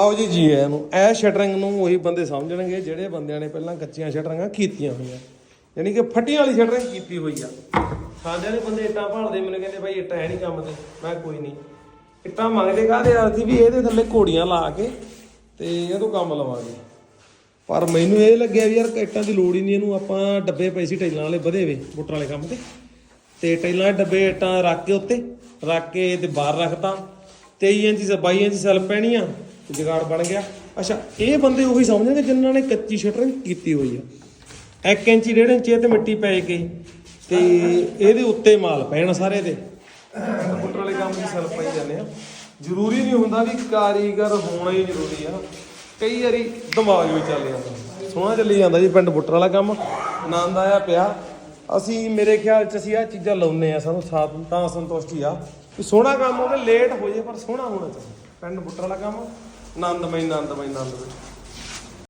ਆਓ ਜੀ ਜੀ ਆਇਆਂ ਨੂੰ, ਇਹ ਸ਼ਟਰਿੰਗ ਨੂੰ ਉਹੀ ਬੰਦੇ ਸਮਝਣਗੇ, ਜਿਹੜੇ ਬੰਦਿਆਂ ਨੇ ਪਹਿਲਾਂ ਕੱਚੀਆਂ ਸ਼ਟਰਿੰਗਾਂ ਕੀਤੀਆਂ ਹੋਈਆਂ। ਯਾਨੀ ਕਿ ਫੱਟੀਆਂ ਵਾਲੀ ਸ਼ਟਰਿੰਗ ਕੀਤੀ ਹੋਈ ਆ। ਸਾਡਿਆਂ ਦੇ ਬੰਦੇ ਇੱਟਾਂ ਭਾਲਦੇ, ਮੈਨੂੰ ਕਹਿੰਦੇ ਬਾਈ ਇੱਟਾਂ ਹੈ ਨਹੀਂ ਕੰਮ ਤੇ। ਮੈਂ ਕਿਹਾ ਕੋਈ ਨਹੀਂ ਇੱਟਾਂ ਮੰਗਦੇ ਕਾਹਦੇ ਅਰਥੀ ਵੀ ਇਹਦੇ ਥੱਲੇ ਘੋੜੀਆਂ ਲਾ ਕੇ ਤੇ ਇਹ ਤੋਂ ਕੰਮ ਲਵਾਂਗੇ। ਪਰ ਮੈਨੂੰ ਇਹ ਲੱਗਿਆ ਵੀ ਯਾਰ ਇੱਟਾਂ ਦੀ ਲੋੜ ਹੀ ਨਹੀਂ ਇਹਨੂੰ ਆਪਾਂ ਡੱਬੇ ਪਏ ਸੀ ਟਾਈਲਾਂ ਵਾਲੇ ਵਧੇ ਵੇ ਬੁੱਟਰ ਵਾਲੇ ਕੰਮ ਤੇ। ਤੇ ਟਾਈਲਾਂ ਡੱਬੇ ਇੱਟਾਂ ਰੱਖ ਕੇ ਉੱਤੇ, ਰੱਖ ਕੇ ਤੇ ਬਾਹਰ ਰੱਖਤਾ। 23 ਇੰਚ 22 ਇੰਚ ਸੈਲ ਪੈਣੀਆਂ। ਤੇ ਜਗਾੜ ਬਣ ਗਿਆ। ਅੱਛਾ, ਇਹ ਬੰਦੇ ਉਹੀ ਸਮਝਣਗੇ ਜਿਨ੍ਹਾਂ ਨੇ ਕੱਚੀ ਸ਼ਟਰਿੰਗ ਕੀਤੀ ਹੋਈ ਆ। 1 ਇੰਚੀ, ਡੇਢ ਇੰਚੀ ਇਹ ਤੇ ਮਿੱਟੀ ਪੈ ਗਈ। ਤੇ ਇਹਦੇ ਉੱਤੇ ਮਾਲ ਪੈਣਾ ਸਾਰੇ ਦੇ। ਬੁੱਟਰ ਵਾਲੇ ਕੰਮ ਦੀ ਸੈਲ ਪਾਈ ਜਾਂਦੇ ਆ। ਜ਼ਰੂਰੀ ਨਹੀਂ ਹੁੰਦਾ ਵੀ ਕਾਰੀਗਰ ਹੋਣਾ ਹੀ ਜ਼ਰੂਰੀ ਆ। ਕਈ ਵਾਰੀ ਦਿਮਾਗ ਵੀ ਚੱਲ ਜਾਂਦਾ। ਸੋਹਣਾ ਚੱਲੀ ਜਾਂਦਾ ਜੀ ਪਿੰਡ ਬੁੱਟਰ ਵਾਲਾ ਕੰਮ। ਆਨੰਦ ਆਇਆ ਪਿਆ। ਅਸੀਂ, ਮੇਰੇ ਖਿਆਲ ਚ ਅਸੀਂ ਆ ਚੀਜ਼ਾਂ ਲਾਉਨੇ ਆ ਸਾਨੂੰ ਸਾਥ, ਤਾਂ ਸੰਤੁਸ਼ਟੀ ਆ। ਵੀ ਸੋਹਣਾ ਕੰਮ ਹੋਵੇ ਲੇਟ ਹੋ ਜੇ, ਪਰ ਸੋਹਣਾ ਹੋਣਾ ਚਾਹੀਦਾ। ਪਿੰਡ ਬੁੱਟਰ ਵਾਲਾ ਕੰਮ? ਆਨੰਦਮਈ ਆਨੰਦਮਈ ਆਨੰਦਮਈ